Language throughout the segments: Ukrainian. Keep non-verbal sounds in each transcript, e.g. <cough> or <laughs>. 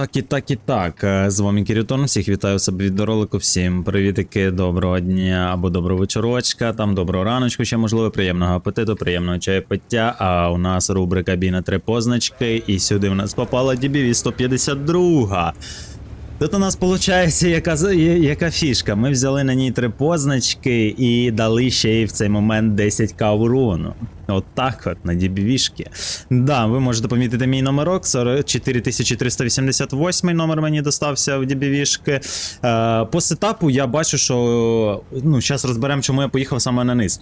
так, і так, і так. Е, З вами Кірютон. Всіх вітаю себе від ролику. Всім привітики, доброго дня або доброго вечорочка, там доброго раночку, ще можливо, приємного апетиту, приємного чаєпиття. А у нас рубрика Біна три позначки. І сюди в нас попала DBV 152. Тут у нас виходить, яка яка фішка. Ми взяли на ній три позначки і дали ще й в цей момент 10 каурону. урону. Отак от, на дібвішки. Да, ви можете помітити мій номерок. 4388 номер мені достався в дібвішки. Е, По сетапу я бачу, що ну, зараз розберемо, чому я поїхав саме на низ.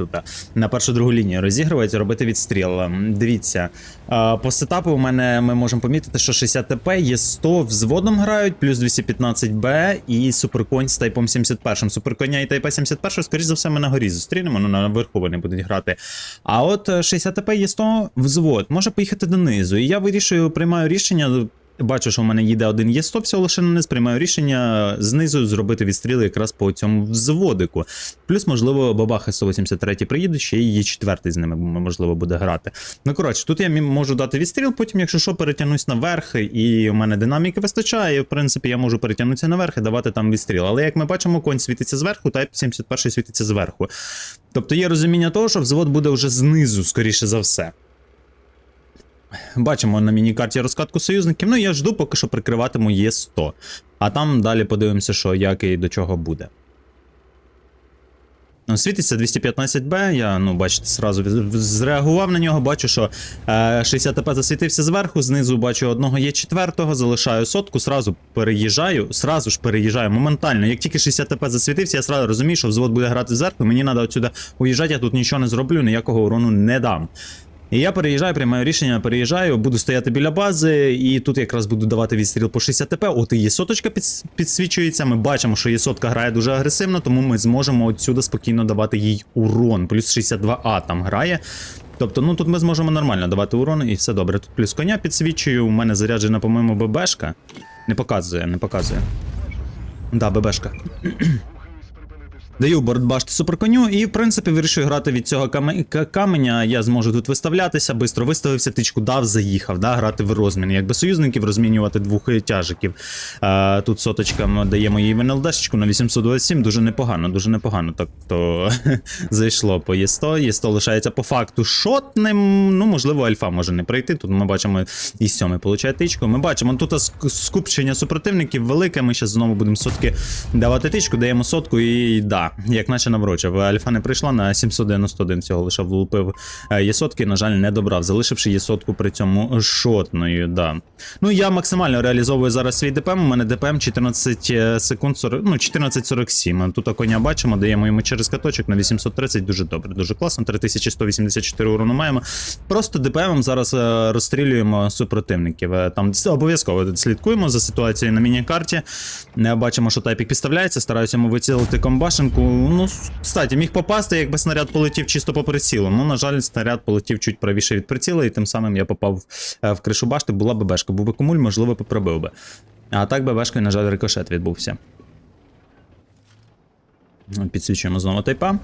На першу другу лінію розігрувати, робити відстріл. Ем, дивіться. Е, по сетапу у мене ми можемо помітити, що 60 ТП є 100 взводом грають, плюс 200 15Б і Суперконь з тайпом 71. Суперконя і тайпа 71, скоріш за все, ми на горі зустрінемо, ну наверху вони будуть грати. А от е, 60ТП є 100 взвод, може поїхати донизу. І я вирішую, приймаю рішення Бачу, що в мене їде один є 100 всього лише на низ, приймаю рішення знизу зробити відстріли якраз по цьому взводику. Плюс, можливо, бабахи 183 приїдуть, ще і четвертий з ними, можливо, буде грати. Ну, коротше, тут я можу дати відстріл, потім, якщо що, перетягнусь наверх, і у мене динаміки вистачає, в принципі, я можу перетягнутися наверх і давати там відстріл. Але як ми бачимо, конь світиться зверху, тайп 71 світиться зверху. Тобто є розуміння того, що взвод буде вже знизу, скоріше за все. Бачимо на міні-карті розкатку союзників. Ну я жду, поки що прикриватиму Є100. А там далі подивимося, що як і до чого буде. Ну, Світиться 215Б, я, ну, бачите, сразу зреагував на нього, бачу, що е, 60 ТП засвітився зверху, знизу бачу одного є четвертого, залишаю сотку, сразу переїжджаю, сразу ж переїжджаю моментально. Як тільки 60 ТП засвітився, я сразу розумію, що взвод буде грати зверху, мені треба отсюди уїжджати, я тут нічого не зроблю, ніякого урону не дам. І я переїжджаю, приймаю рішення, переїжджаю, буду стояти біля бази, і тут якраз буду давати відстріл по 60 ТП. От і є соточка під, підсвічується. Ми бачимо, що є сотка грає дуже агресивно, тому ми зможемо отсюди спокійно давати їй урон. Плюс 62А там грає. Тобто, ну тут ми зможемо нормально давати урон, і все добре. Тут плюс коня підсвічую. У мене заряджена, по-моєму, ББшка. Не показує, не показує. Да, ББшка. Даю бордбашти суперконю, і в принципі вирішую грати від цього каменя. Я зможу тут виставлятися, бистро виставився, тичку дав, заїхав, да, грати в розмін. Якби союзників розмінювати двох тяжиків. А, тут соточкам даємо їй ВНЛДшечку на 827, дуже непогано, дуже непогано. Так то <laughs> зайшло по Є100. Є100 лишається по факту шотним. Ну, можливо, альфа може не прийти. Тут ми бачимо і сьомий получає тичку. Ми бачимо, тут скупчення супротивників велике. Ми зараз знову будемо сотки давати тичку, даємо сотку і да, як наче наврочив. Альфа не прийшла на 791 всього лише влупив е, є на жаль, не добрав, залишивши є сотку при цьому шотною. Да. Ну я максимально реалізовую зараз свій ДПМ. У мене ДПМ 14 секунд 40, ну 14.47. Тут коня бачимо, даємо йому через каточок на 830. Дуже добре, дуже класно. 3184 урону маємо. Просто ДПМ зараз е, розстрілюємо супротивників. Е, Там обов'язково слідкуємо за ситуацією на міні-карті. Е, Бачимо, що тайпік підставляється, стараюся йому вицілити комбашенку. Ну, кстати, міг попасти, якби снаряд полетів чисто по прицілу. Ну, на жаль, снаряд полетів чуть правіше від приціла, і тим самим я попав е, в кришу башти, була б бешка. Був би комуль, можливо, попробив би. А так би бешкою, на жаль, рикошет відбувся. Підсвічуємо знову тайпа.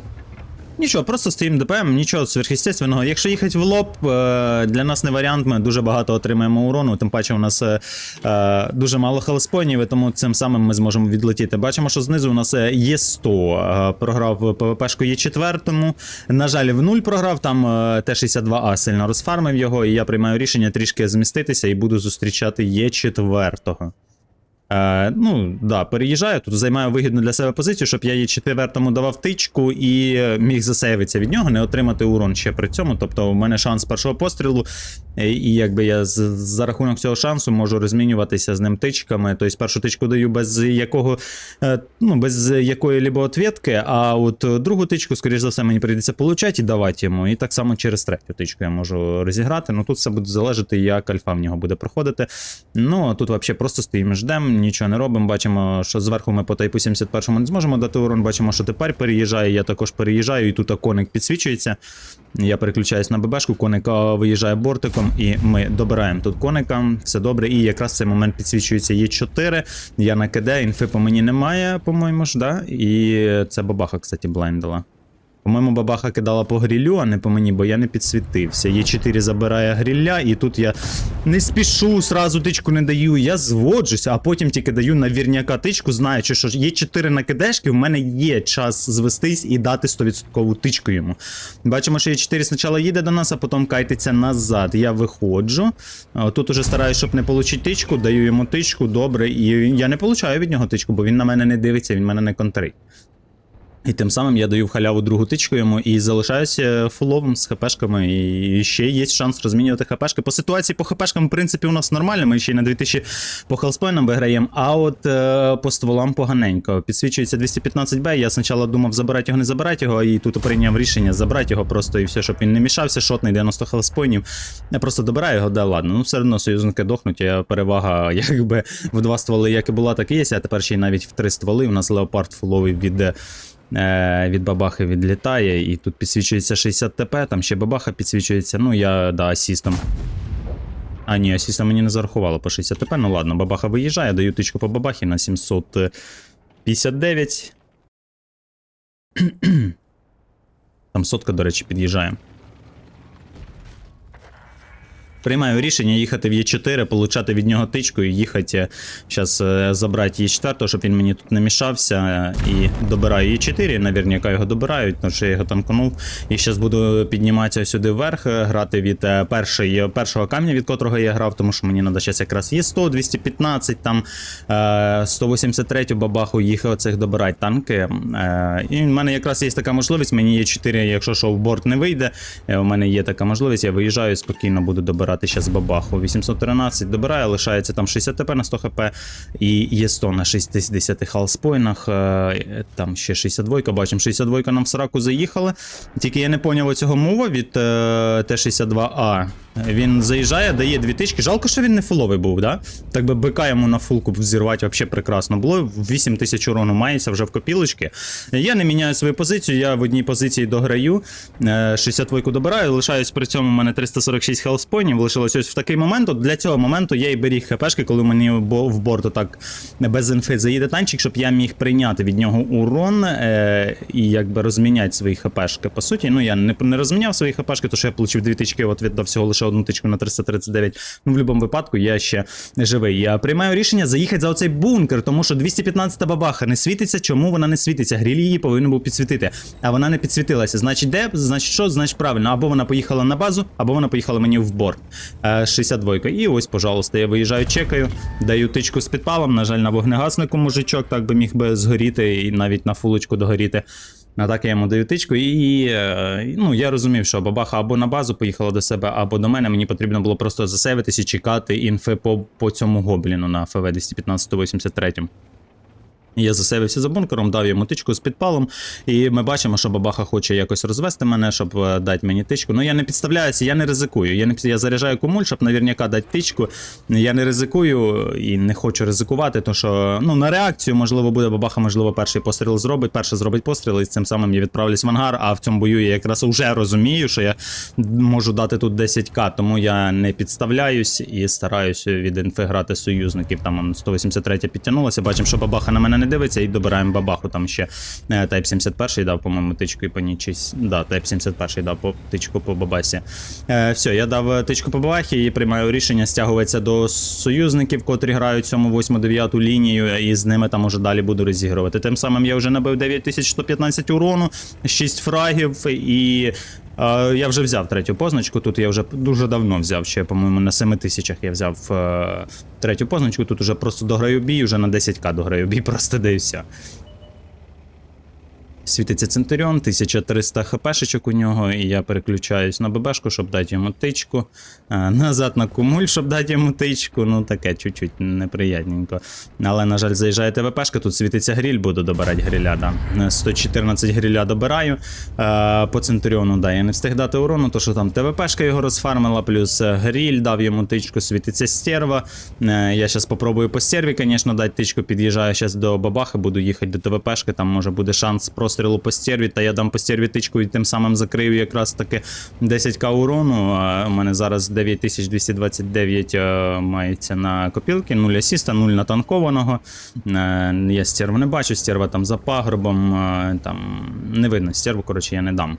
Нічого, просто стоїмо ДПМ, нічого сверхъестественного. Якщо їхати в лоб, е, для нас не варіант, ми дуже багато отримаємо урону, тим паче у нас е, е, дуже мало хелспонів, тому цим самим ми зможемо відлетіти. Бачимо, що знизу у нас є 100. е, Програв ПВПшку є четвертому. На жаль, в нуль програв, там е, Т-62А сильно розфармив його, і я приймаю рішення трішки зміститися і буду зустрічати є четвертого. Е, ну, да, переїжджаю, тут займаю вигідну для себе позицію, щоб я їй четвертому давав тичку і е, міг засейвитися від нього, не отримати урон ще при цьому. Тобто, у мене шанс першого пострілу, е, і якби я за рахунок цього шансу можу розмінюватися з ним тичками. Тобто першу тичку даю без якого, е, ну, без якої либо ответки, а от другу тичку, скоріш за все, мені прийдеться получати і давати йому. І так само через третю тичку я можу розіграти. Ну тут все буде залежати, як альфа в нього буде проходити. Ну, а тут взагалі просто стоїмо, ждемо, нічого не робимо. Бачимо, що зверху ми по тайпу 71 не зможемо дати урон. Бачимо, що тепер переїжджає. Я також переїжджаю, і тут коник підсвічується. Я переключаюсь на ББшку, коник виїжджає бортиком, і ми добираємо тут коника. Все добре. І якраз цей момент підсвічується Є4. Я на КД, інфи по мені немає, по-моєму ж, да? І це бабаха, кстати, блайндила. По-моєму, бабаха кидала по грілю, а не по мені, бо я не підсвітився. Є4 забирає гріля, і тут я не спішу, сразу тичку не даю. Я зводжуся, а потім тільки даю на вірняка тичку, знаючи, що є 4 накидешки, в мене є час звестись і дати 100% тичку йому. Бачимо, що Є4 спочатку їде до нас, а потім кайтиться назад. Я виходжу. Тут уже стараюсь, щоб не отримати тичку, даю йому тичку, добре, і я не получаю від нього тичку, бо він на мене не дивиться, він мене не контрить. І тим самим я даю в халяву другу тичку йому і залишаюся фуловим з хпшками. І ще є шанс розмінювати хпшки. По ситуації по хпшкам, в принципі, у нас нормально. Ми ще й на 2000 по хелспойнам виграємо. А от е, по стволам поганенько. Підсвічується 215Б. Я спочатку думав забирати його, не забирати його, і тут прийняв рішення забрати його просто і все, щоб він не мішався. Шотний 90 хелспойнів. Я просто добираю його, да ладно. Ну все одно союзники дохнуть. Я перевага, <laughs> якби в два стволи, як і була, так і є. А тепер ще й навіть в три стволи. У нас леопард фуловий від. Е, від бабахи відлітає, і тут підсвічується 60 ТП, там ще бабаха підсвічується. Ну, я да, асістом. А, ні, асістом мені не зарахувало по 60 ТП. Ну ладно, бабаха виїжджає, даю тичку по бабахі на 759. Там сотка, до речі, під'їжджає. Приймаю рішення їхати в Є4, получати від нього тичку і їхати зараз забрати Є4, щоб він мені тут не мішався. е, І добираю Є4, наверняка його добирають, тому що я його танканув. І зараз буду підніматися сюди вверх, е, грати від е, першої, першого камня, від котрого я грав, тому що мені треба зараз якраз є 100, 215, там е, 183 бабаху їхав цих добирати танки. Е, І в мене якраз є така можливість, мені є 4, якщо що в борт не вийде, е, у мене є така можливість, я виїжджаю спокійно буду добирати зараз бабаху. 813 добираю, лишається там 60 ТП на 100 хп і є 100 на 60 халспойнах. е, Там ще 62, бачимо, 62 нам в сраку заїхали. Тільки я не поняв цього мова від е, Т-62А. Він заїжджає, дає дві тички. Жалко, що він не фуловий був, да? Так би бика йому на фулку взірвати взагалі прекрасно було. 8 тисяч урону мається вже в копілочки. Я не міняю свою позицію, я в одній позиції дограю. е, 62 добираю, лишаюсь при цьому у мене 346 хелспойнів. Лишилось ось в такий момент. От для цього моменту я і беріг хпшки, коли мені в борт так без інфи заїде танчик, щоб я міг прийняти від нього урон е, і якби розміняти свої хпшки. По суті, ну я не, не розміняв свої хпшки, то що я отримав дві тички, от віддав всього лише одну тичку на 339. Ну, в будь-якому випадку я ще живий. Я приймаю рішення заїхати за оцей бункер, тому що 215 бабаха не світиться. Чому вона не світиться? Гріль її повинен був підсвітити. А вона не підсвітилася. Значить, де? Значить, що? Значить, правильно, або вона поїхала на базу, або вона поїхала мені в борт. Е, 62. І ось, пожалуйста, я виїжджаю, чекаю, даю тичку з підпалом. На жаль, на вогнегаснику мужичок так би міг би згоріти і навіть на фулочку догоріти. А так я йому даю тичку, і е, ну, я розумів, що бабаха або на базу поїхала до себе, або до мене. Мені потрібно було просто засейвитись і чекати інфи по, по цьому гобліну на ФВ 215-183. Я засейвився за бункером, дав йому тичку з підпалом, і ми бачимо, що бабаха хоче якось розвести мене, щоб е, дати мені тичку. Ну я не підставляюся, я не ризикую. Я не я заряджаю кумуль, щоб наверняка дати тичку. Я не ризикую і не хочу ризикувати, тому що ну на реакцію можливо буде бабаха, можливо, перший постріл зробить, перший зробить постріл, і з цим самим я відправлюсь в ангар. А в цьому бою я якраз вже розумію, що я можу дати тут 10к, тому я не підставляюсь і стараюся від інфи грати союзників. Там 183 підтягнулася. Бачимо, що бабаха на мене не дивиться, і добираємо бабаху. Там ще е, Type 71 дав, по-моєму, тичку і по ній. Да, Type 71 дав по тичку по бабасі. Е, все, я дав е, тичку по бабахі і приймаю рішення стягуватися до союзників, котрі грають цьому 8-9 лінію, і з ними там уже далі буду розігрувати. Тим самим я вже набив 9115 урону, 6 фрагів і. Я вже взяв третю позначку. Тут я вже дуже давно взяв, ще, по-моєму, на 7 тисячах я взяв е, третю позначку. Тут уже просто дограю бій, вже на 10к дограю бій, <laughs> просто де. Світиться Центуріон, 1300 хпшечок у нього, і я переключаюсь на ББшку, щоб дати йому тичку. е, Назад на кумуль, щоб дати йому тичку. Ну таке чуть-чуть неприятненько. Але, на жаль, заїжджає ТВПшка, тут світиться гріль, буду добирати гріля. Да. Е, 114 гріля добираю. Е, По Центуріону, да, я не встиг дати урону, то що там ТВПшка його розфармила, плюс е, гріль, дав йому тичку, світиться стерва. Е, Я зараз спробую по стерві, звісно, дати тичку. Під'їжджаю зараз до бабахи, буду їхати до ТВПшки, там може буде шанс просто пострілу по стерві, та я дам по стерві тичку і тим самим закрию якраз таки 10к урону. У мене зараз 9229 е, мається на копілки, 0 асіста, 0 натанкованого. Е, Я стерву не бачу, стерва там за пагорбом, е, там не видно стерву, коротше, я не дам.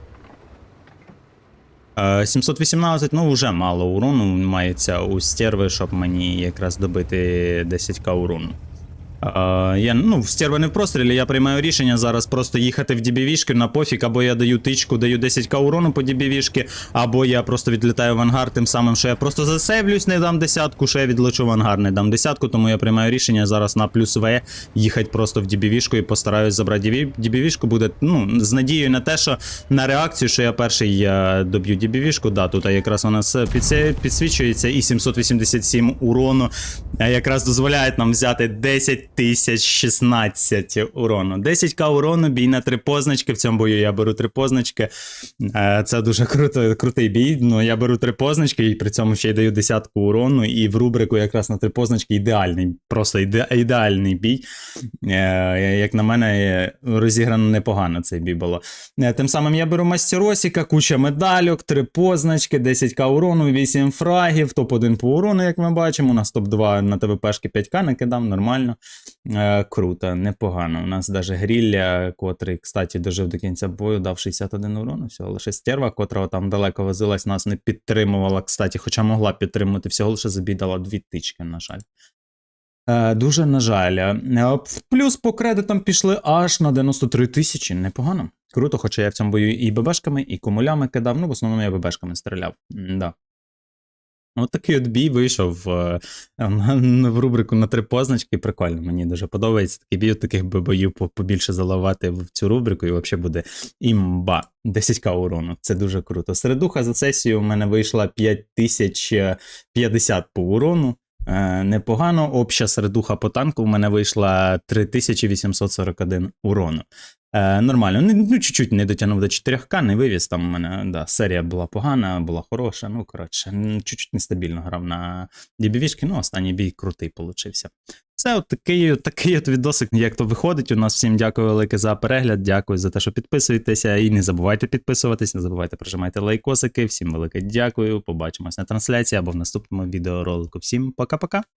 Е, 718, ну вже мало урону мається у стерви, щоб мені якраз добити 10к урону. Е, я, ну, в стерви в прострілі, я приймаю рішення зараз просто їхати в дібівішки на пофіг, або я даю тичку, даю 10к урону по дібівішки, або я просто відлітаю в ангар, тим самим, що я просто засейвлюсь, не дам десятку, що я відлечу в ангар, не дам десятку, тому я приймаю рішення зараз на плюс В їхати просто в дібівішку і постараюсь забрати дібівішку. Буде ну, з надією на те, що на реакцію, що я перший я доб'ю дібівішку, да, тут якраз вона підсвічується, і 787 урону якраз дозволяють нам взяти 10 тисяч 16 урону. 10к урону, бій на три позначки. В цьому бою я беру три позначки. Е, Це дуже круто, крутий бій. Ну, я беру три позначки і при цьому ще й даю десятку урону. І в рубрику якраз на три позначки ідеальний, просто іде, ідеальний бій. Е, Як на мене, е, розіграно непогано цей бій було. Тим самим я беру мастеросіка, куча медальок, три позначки, 10к урону, 8 фрагів, топ-1 по урону, як ми бачимо. У нас топ-2 на ТВПшки 5к накидав, нормально. Е, Круто, непогано. У нас навіть грілля, котрий, кстати, дожив до кінця бою, дав 61 урону. Всього лише стерва, котра там далеко возилась, нас не підтримувала, кстати, хоча могла підтримувати, всього лише забідала дві тички, на жаль. Е, дуже на жаль. Е, Плюс по кредитам пішли аж на 93 тисячі. Непогано. Круто, хоча я в цьому бою і ББшками, і комулями кидав. Ну, в основному я ББшками стріляв. Да. От такий от бій вийшов в, в рубрику на три позначки. Прикольно, мені дуже подобається такий бій, таких би боїв побільше заливати в цю рубрику, і взагалі буде імба. 10к урону. Це дуже круто. Середуха за сесію у мене вийшла 5050 по урону. Е, непогано. Обща середуха по танку в мене вийшла 3841 урону. Е, нормально. Ну, ну, чуть-чуть не дотягнув до 4К, не вивіз. Там у мене да, серія була погана, була хороша. Ну, коротше, чуть-чуть нестабільно грав на DBV-шки, ну, останній бій крутий получився. Це от такий, такий от відосик, як то виходить. У нас всім дякую велике за перегляд. Дякую за те, що підписуєтеся. І не забувайте підписуватись, не забувайте прожимайте лайкосики. Всім велике дякую. Побачимось на трансляції або в наступному відеоролику. Всім пока-пока.